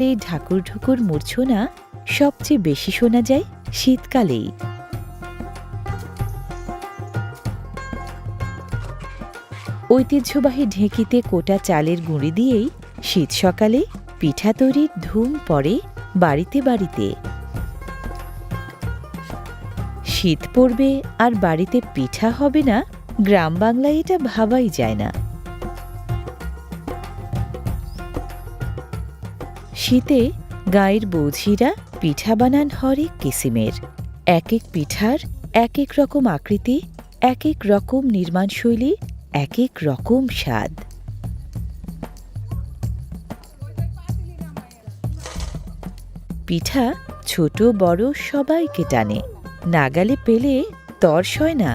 এই ঢাকুর ঢুকুর মূর্ছনা সবচেয়ে বেশি শোনা যায় শীতকালেই। ঐতিহ্যবাহী ঢেঁকিতে কোটা চালের গুঁড়ি দিয়েই শীত সকালে পিঠা তৈরির ধুম পড়ে বাড়িতে বাড়িতে। শীত পড়বে আর বাড়িতে পিঠা হবে না, গ্রাম বাংলায় এটা ভাবাই যায় না। শীতে গায়ের বৌঝিরা পিঠা বানান হরেক কিসিমের। এক এক পিঠার এক এক রকম আকৃতি এক এক রকম নির্মাণশৈলী এক এক রকম স্বাদ। পিঠা ছোট বড় সবাইকে টানে, নাগালে পেলে তর সয় না।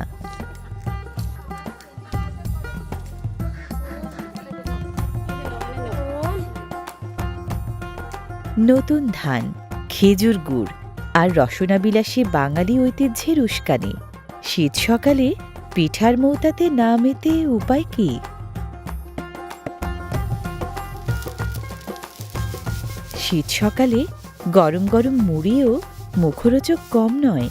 নতুন ধান, খেজুর গুড় আর রসনাবিলাসী বাঙালি ঐতিহ্যের উস্কানি। শীত সকালে পিঠার মৌতাতে না মেতে উপায় কি? শীত সকালে গরম গরম মুড়িও মুখরোচক কম নয়।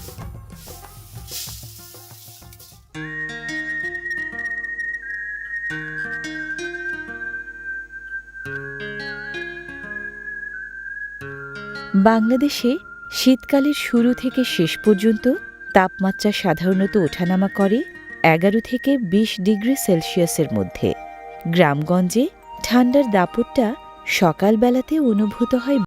বাংলাদেশে শীতকালের শুরু থেকে শেষ পর্যন্ত তাপমাত্রা সাধারণত ওঠানামা করে এগারো থেকে বিশ ডিগ্রি সেলসিয়াসের মধ্যে। গ্রামগঞ্জে ঠান্ডার দাপটটা সকালবেলাতে অনুভূত হয়